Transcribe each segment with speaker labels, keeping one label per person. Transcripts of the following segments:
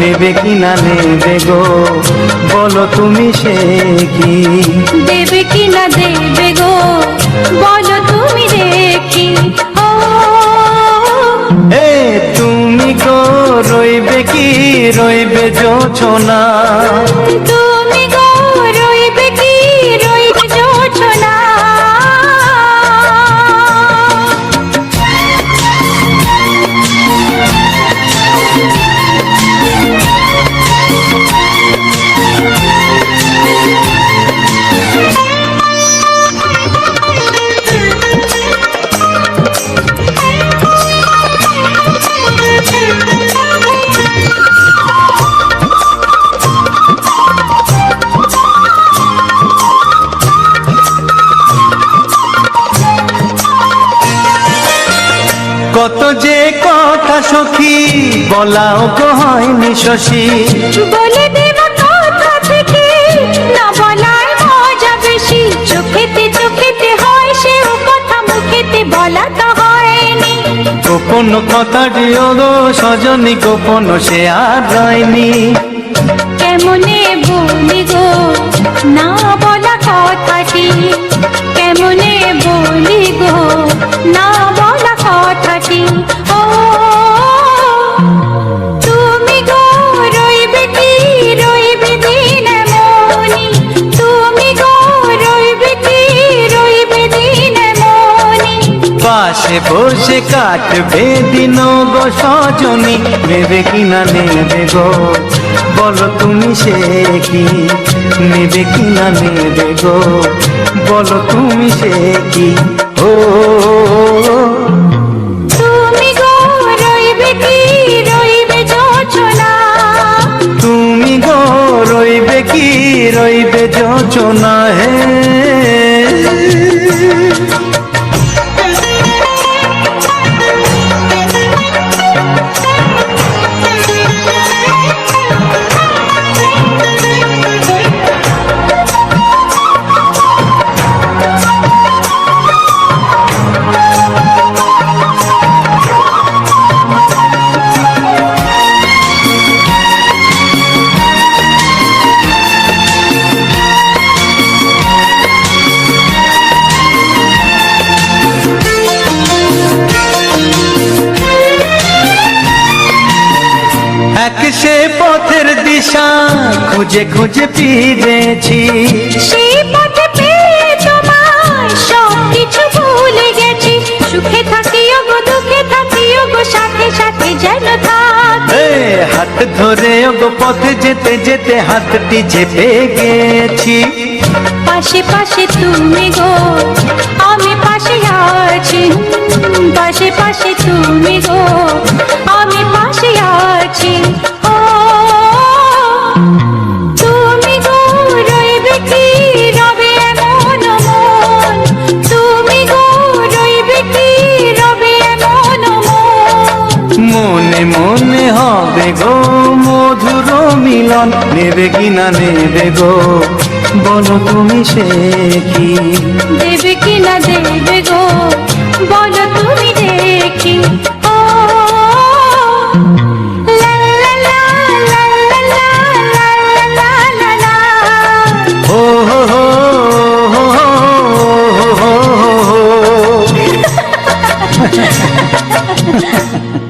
Speaker 1: সোনা কি
Speaker 2: না নেবে গো? বলো তুমি সে কি?
Speaker 1: দেবে কি না দেবে গো? বলো তুমি দেখি
Speaker 2: এ তুমি গো রইবে কি? রইবে যোছনা সখী বলাও তো হয়নি শশী।
Speaker 1: বলে দেব কথা থেকে না বলার মজা বেশি। চোখেতে চোখেতে হয় সেও কথা মুখেতে বলা তো হয়নি।
Speaker 2: গোপন কথা দিও গো সজনী গোপন সে আর রয়নি।
Speaker 1: কেমনে বলি গো?
Speaker 2: কাটবে দিন গো সজনী, নেবে কিনা নেবে গো? বলো তুমি সে কি, নেবে কিনা নেবে গো? বলো তুমি সে কি? ও সে পথের দিশা খুঁজে খুঁজে ফিরেছি
Speaker 1: সেই পথে পেয়ে তোমায় সব কিছু ভুলে গেছি। সুখে থাকিও গো দুঃখে থাকিও গো সাথে সাথে যেন
Speaker 2: হাত ধরে গো পথে যেতে যেতে হাতটি চেপে গেছি।
Speaker 1: পাশে পাশে তুমি গো আমি পাশে আছি, পাশে পাশে তুমি গো, আমি পাশে আছি। ও মনে মনে
Speaker 2: হবে গো মধুর মিলন, নেবে কিনা নেবে গো? বলো তুমি সে কি?
Speaker 1: দেবে কি না দেবে গো? বলো তুমি দেখি। ও লা লা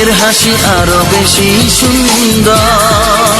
Speaker 3: মুখের হাসি আরও বেশি সুন্দর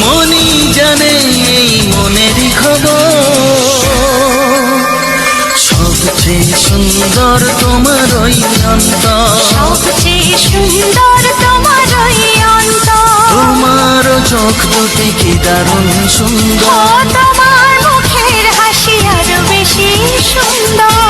Speaker 3: মনই জানে এই মনেরই খবর। সবচেয়ে সুন্দর তোমার ওই অন্তর।
Speaker 1: সবচেয়ে সুন্দর তোমার ওই অন্তর।
Speaker 3: তোমার চোখ দুটি কি দারুণ সুন্দর।
Speaker 1: তোমার মুখের হাসি আরও বেশি সুন্দর।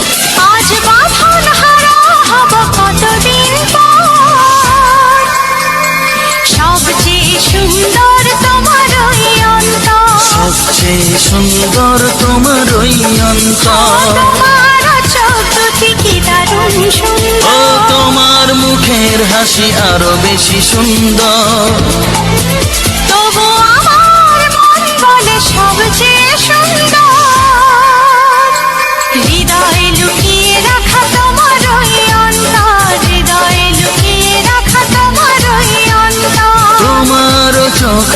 Speaker 1: সবচেয়ে সুন্দর তোমার ওই অন্তর।
Speaker 3: ও তোমার মুখের হাসি আরও বেশি সুন্দর।
Speaker 1: তবু আমার মন বলে সবচেয়ে সুন্দর। হৃদয় লুকিয়ে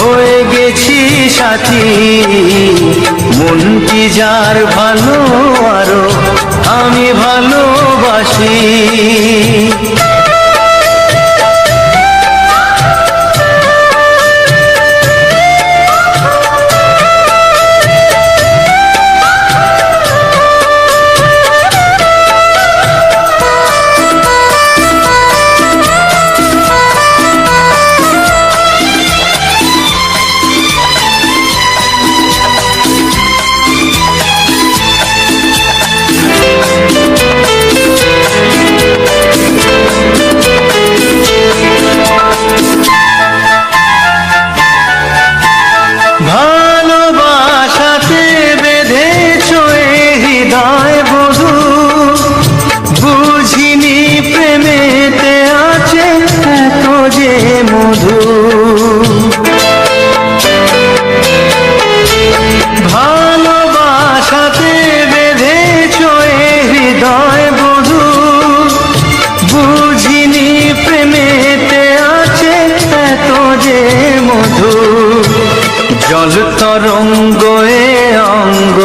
Speaker 2: হয়ে গেছি সাথী। মন কি যার ভালো আরও আমি ভালোবাসি। যে মধু জল তরঙ্গ এ অঙ্গ।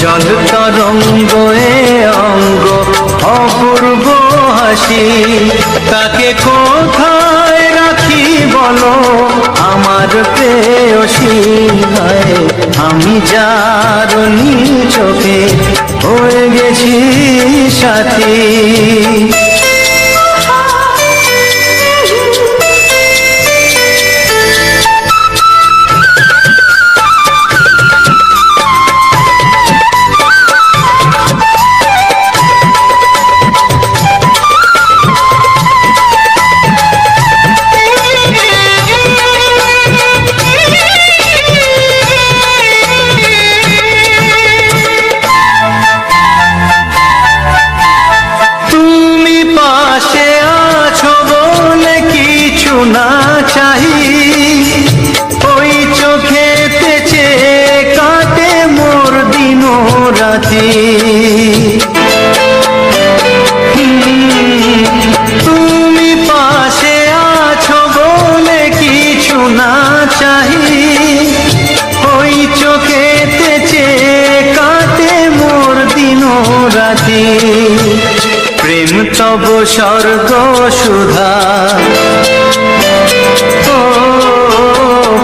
Speaker 2: জল তরঙ্গ এ অঙ্গ। অপূর্ব হাসি তাকে কোথায় রাখি বলো? আমার প্রেয়সী হায় আমি যার চোখে হয়ে গেছি সাথী। স্বর্গ সুধা। ও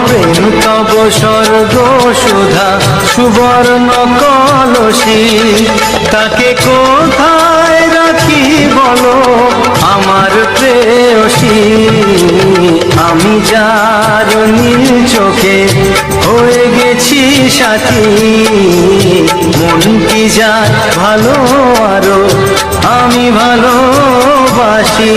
Speaker 2: প্রেম তব স্বর্গ সুধা। সুবর্ণ কলসী তাকে কোথায় রাখি বলো আমার প্রেয়সী? আমি যার নীল চোখে হয়ে গেছি সাথী। মন কি যায় ভালো আরও? আমি ভালোবাসি।